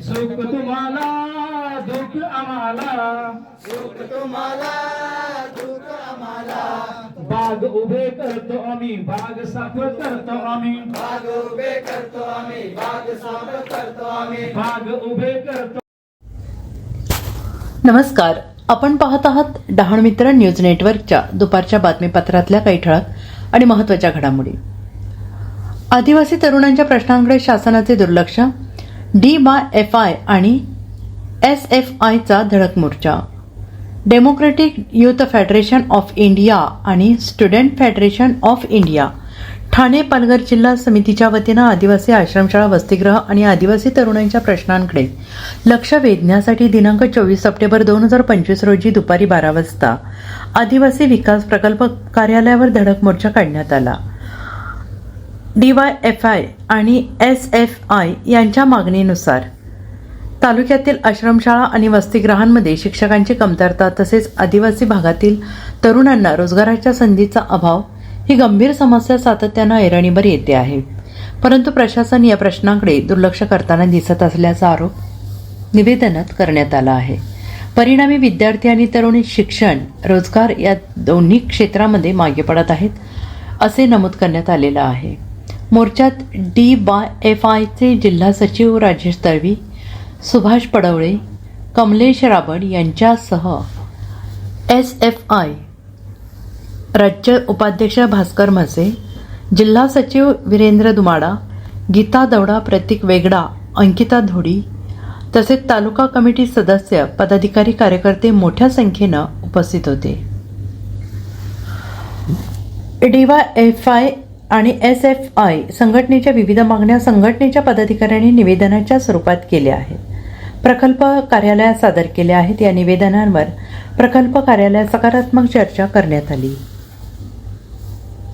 सुख तुम्हाला दुःख आम्हाला. सुख तुम्हाला दुःख आम्हाला. बाग उभे करतो आम्ही बाग साफ करतो आम्ही. बाग उभे करतो आम्ही बाग साफ करतो आम्ही. बाग उभे करतो. नमस्कार. आपण पाहत आहात डहाण मित्र न्यूज नेटवर्कच्या दुपारच्या बातमीपत्रातल्या काही ठळक आणि महत्त्वाच्या घडामोडी. आदिवासी तरुणांच्या प्रश्नांकडे शासनाचे दुर्लक्ष डी बाय एफ आय आणि एस एफ आयचा धडक मोर्चा. Democratic youth federation of India आणि student federation of India Thane Palghar जिल्हा समितीच्या वतीनं आदिवासी आश्रमशाळा वसतिगृह आणि आदिवासी तरुणांच्या प्रश्नांकडे लक्ष वेधण्यासाठी दिनांक चोवीस सप्टेंबर दोन हजार पंचवीस रोजी दुपारी बारा वाजता आदिवासी विकास प्रकल्प कार्यालयावर धडक मोर्चा काढण्यात आला. डीवाय एफ आय आणि एस एफ आय यांच्या मागणीनुसार तालुक्यातील आश्रमशाळा आणि वसतिगृहांमध्ये शिक्षकांची कमतरता तसेच आदिवासी भागातील तरुणांना रोजगाराच्या संधीचा अभाव ही गंभीर समस्या सातत्यानं ऐरणीवर येते आहे. परंतु प्रशासन या प्रश्नाकडे दुर्लक्ष करताना दिसत असल्याचा आरोप निवेदनात करण्यात आला आहे. परिणामी विद्यार्थी आणि तरुणी शिक्षण रोजगार या दोन्ही क्षेत्रामध्ये मागे पडत आहेत असे नमूद करण्यात आलेलं आहे. मोर्चात डी बाय एफ आयचे जिल्हा सचिव राजेश तळवी सुभाष पडवळे कमलेश राबड यांच्यासह एस एफ आय राज्य उपाध्यक्ष भास्कर म्हसे जिल्हा सचिव वीरेंद्र दुमाडा गीता दौडा प्रतीक वेगडा अंकिता धोडी तसेच तालुका कमिटी सदस्य पदाधिकारी कार्यकर्ते मोठ्या संख्येनं उपस्थित होते. डी वाय एफ आय आणि एस एफ आय संघटनेच्या विविध मागण्या संघटनेच्या पदाधिकाऱ्यांनी निवेदनाच्या स्वरूपात केल्या आहेत. प्रकल्प कार्यालयात सादर केल्या आहेत. या निवेदनांवर प्रकल्प कार्यालयात सकारात्मक चर्चा करण्यात आली.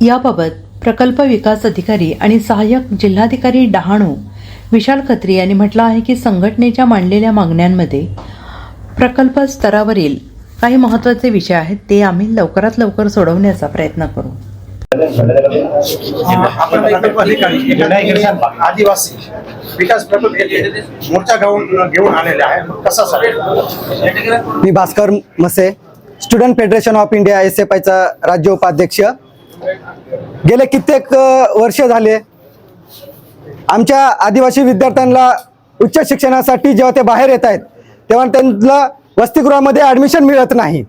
याबाबत प्रकल्प विकास अधिकारी आणि सहाय्यक जिल्हाधिकारी डहाणू विशाल खत्री यांनी म्हटलं आहे की संघटनेच्या मांडलेल्या मागण्यांमध्ये प्रकल्प स्तरावरील काही महत्त्वाचे विषय आहेत ते आम्ही लवकरात लवकर सोडवण्याचा प्रयत्न करू. आदिवासी विकास प्रकल्प मोर्चा घेऊन घेऊन आलेले आहे कसा sir? Me Bhaskar Mase student federation of India S F आयचा राज्य उपाध्यक्ष. गेले कित्येक वर्ष झाले. आमच्या आदिवासी विद्यार्थ्यांना उच्च शिक्षणासाठी जेव्हा ते बाहेर येत आहेत तेव्हा त्यांना वसतिगृहामध्ये ॲडमिशन मिळत नाही.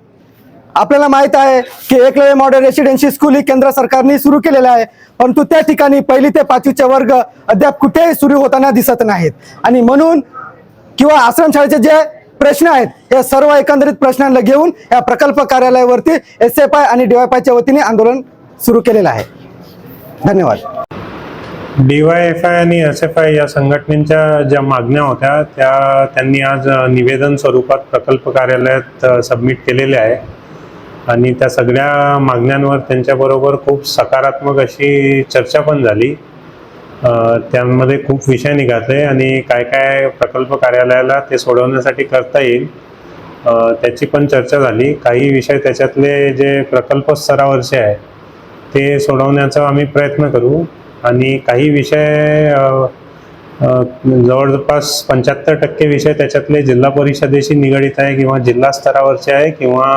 आपल्याला माहीत आहे की एकलव्य मॉडेल रेसिडेन्सी स्कूल ही केंद्र सरकारने सुरू केलेलं आहे. परंतु त्या ठिकाणी पहिली ते पाचवीचे वर्ग अद्याप कुठेही सुरू होताना दिसत नाहीत. आणि म्हणून किंवा आश्रमशाळेचे जे प्रश्न आहेत हे सर्व एकंदरीत प्रश्नांना घेऊन या प्रकल्प कार्यालयावरती एस एफ आय आणि डीवायपायच्या वतीने आंदोलन सुरू केलेलं आहे. धन्यवाद. डीवाय एफ आय आणि एस एफ आय या संघटनेच्या ज्या मागण्या होत्या त्या त्यांनी आज निवेदन स्वरूपात प्रकल्प कार्यालयात सबमिट केलेले आहे. आणि त्या सगळ्या मागण्यांवर त्यांच्याबरोबर खूप सकारात्मक अशी चर्चा पण झाली. त्यामध्ये खूप विषय निघाले आणि काय काय प्रकल्प कार्यालयाला ते सोडवण्यासाठी करता येईल त्याची पण चर्चा झाली. काही विषय त्याच्यातले जे प्रकल्प स्तरावरचे आहे ते सोडवण्याचा आम्ही प्रयत्न करू. आणि काही विषय जवळपास पंच्याहत्तर टक्के विषय त्याच्यातले जिल्हा परिषदेशी निगडीत आहे किंवा जिल्हा स्तरावरचे आहे किंवा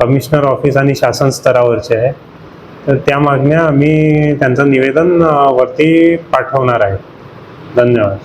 कमिशनर ऑफिस आणि शासन स्तरावरचे आहे. तर त्या मागण्या आम्ही त्यांचं निवेदन वरती पाठवणार आहे. धन्यवाद.